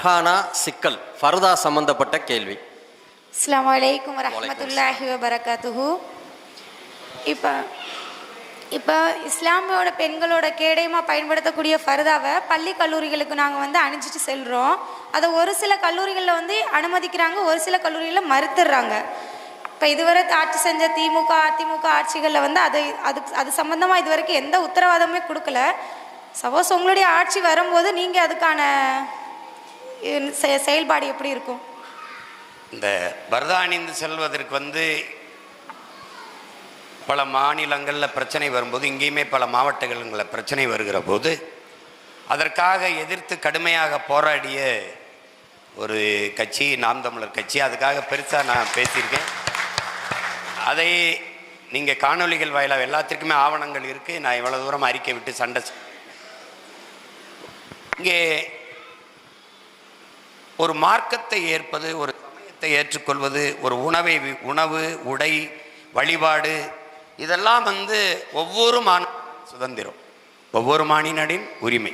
ஃபர்ஹானா சிக்கல் ஃபர்தா சம்பந்தப்பட்ட கேள்வி. அஸ்லாம் வலைக்கும் வரமத்துல்லாஹி வபரகாத்துஹு. இப்போ இப்போ இஸ்லாமியோட பெண்களோட கேடயமாக பயன்படுத்தக்கூடிய ஃபர்தாவை பள்ளி கல்லூரிகளுக்கு நாங்கள் வந்து அணிஞ்சிட்டு செல்கிறோம் அதை ஒரு சில கல்லூரிகளில் வந்து அனுமதிக்கிறாங்க ஒரு சில கல்லூரிகளில் மறுத்துடுறாங்க. இப்போ இதுவரை ஆட்சி செஞ்ச திமுக அதிமுக ஆட்சிகளில் வந்து அது அது அது சம்மந்தமாக இது வரைக்கும் எந்த உத்தரவாதமே கொடுக்கல. சப்போஸ் உங்களுடைய ஆட்சி வரும்போது நீங்கள் அதுக்கான செயல்பாடு எப்படி இருக்கும்? இந்த பரதா அணிந்து செல்வதற்கு வந்து பல மாநிலங்களில் பிரச்சனை வரும்போது இங்கேயுமே பல மாவட்டங்களில் பிரச்சனை வருகிற போது அதற்காக எதிர்த்து கடுமையாக போராடிய ஒரு கட்சி நாம் தமிழர் கட்சி. அதுக்காக பெருசாக நான் பேசியிருக்கேன். அதை நீங்கள் காணொளிகள் வாயிலாக எல்லாத்திற்குமே ஆவணங்கள் இருக்குது நான் இவ்வளோ தூரம் அறிக்கை விட்டு சண்டை இங்கே ஒரு மார்க்கத்தை ஏற்பது ஒரு சமயத்தை ஏற்றுக்கொள்வது ஒரு உணவை உணவு உடை வழிபாடு இதெல்லாம் வந்து ஒவ்வொரு மாண சுதந்திரம். ஒவ்வொரு மாநிலனின் உரிமை.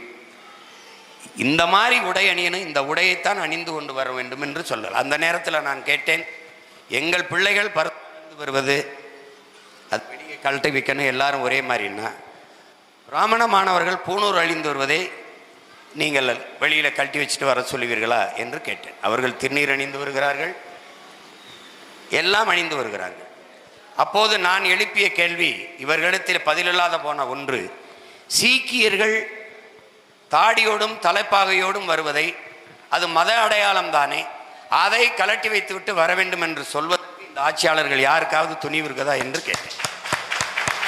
இந்த மாதிரி உடை அணியணும் இந்த உடையைத்தான் அணிந்து கொண்டு வர வேண்டும் என்று சொல்லலாம். அந்த நேரத்தில் நான் கேட்டேன் எங்கள் பிள்ளைகள் பறந்து வருவது அது வெளியே கழட்டி வைக்கணும் எல்லாரும் ஒரே மாதிரின்னா பிராமண மாணவர்கள் பூணூர் அழிந்து வருவதை நீங்கள் வெளியில் கழட்டி வச்சுட்டு வர சொல்லுவீர்களா என்று கேட்டேன். அவர்கள் திருநீர் அணிந்து வருகிறார்கள். எல்லாம் அணிந்து வருகிறார்கள் அப்போது நான் எழுப்பிய கேள்வி இவர்களிடத்தில் பதிலில்லாத போன ஒன்று சீக்கியர்கள் தாடியோடும் தலைப்பாகையோடும் வருவதை அது மத அடையாளம் தானே அதை கலட்டி வைத்துவிட்டு வர வேண்டும் என்று சொல்வதற்கு இந்த ஆட்சியாளர்கள் யாருக்காவது துணிவு இருக்குதா என்று கேட்டேன்.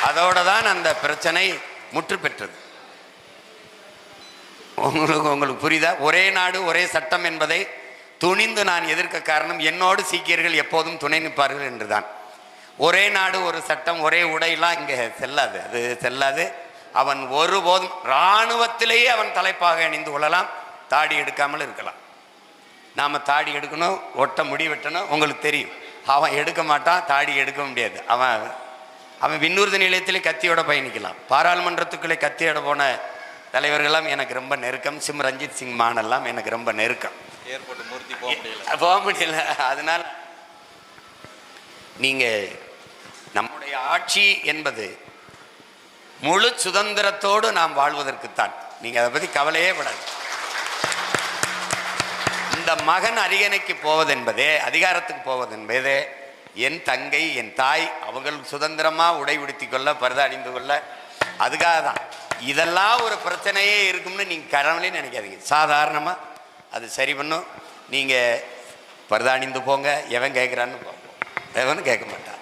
அதோடு தான் அந்த பிரச்சனை முற்று பெற்றது உங்களுக்கு உங்களுக்கு புரியுதா? ஒரே நாடு ஒரே சட்டம் என்பதை துணிந்து நான் எதிர்க்க காரணம் என்னோடு சீக்கியர்கள் எப்போதும் துணை நிற்பார்கள் என்றுதான். ஒரே நாடு ஒரு சட்டம் ஒரே உடையெல்லாம் இங்கே செல்லாது. அது செல்லாது. அவன் ஒருபோதும் இராணுவத்திலேயே அவன் தலைப்பாக அணிந்து கொள்ளலாம். தாடி எடுக்காமல் இருக்கலாம். நாம் தாடி எடுக்கணும் ஒட்ட முடி வெட்டணும் உங்களுக்கு தெரியும். அவன் எடுக்க மாட்டான் தாடி எடுக்க முடியாது. அவன் அவன் விண்ணூர்தி நிலையத்திலே கத்தியோட பயணிக்கலாம். பாராளுமன்றத்துக்குள்ளே கத்தியோட போன தலைவர்கள்லாம் எனக்கு ரொம்ப நெருக்கம். சிம் ரஞ்சித் சிங் மான் எல்லாம் எனக்கு ரொம்ப நெருக்கம். ஏர்போர்ட் மூர்த்தி போக முடியல. போக முடியல. அதனால் நீங்கள் நம்முடைய ஆட்சி என்பது முழு சுதந்திரத்தோடு நாம் வாழ்வதற்குத்தான். நீங்கள் அதை பற்றி கவலையே படாது இந்த மகன் அரியணைக்கு போவதென்பதே அதிகாரத்துக்கு போவதென்பதே என் தங்கை என் தாய் அவர்கள் சுதந்திரமாக உடை உடுத்திக் கொள்ள பரத அணிந்து கொள்ள அதுக்காக தான் இதெல்லாம் ஒரு பிரச்சனையே இருக்கும்னு நீங்கள் கடவுளே நினைக்காதீங்க. சாதாரணமாக அது சரி பண்ணும். நீங்கள் பரதாணிந்து போங்க. எவன் கேட்குறான்னு பார்ப்போம். எவனும் கேட்க மாட்டான்.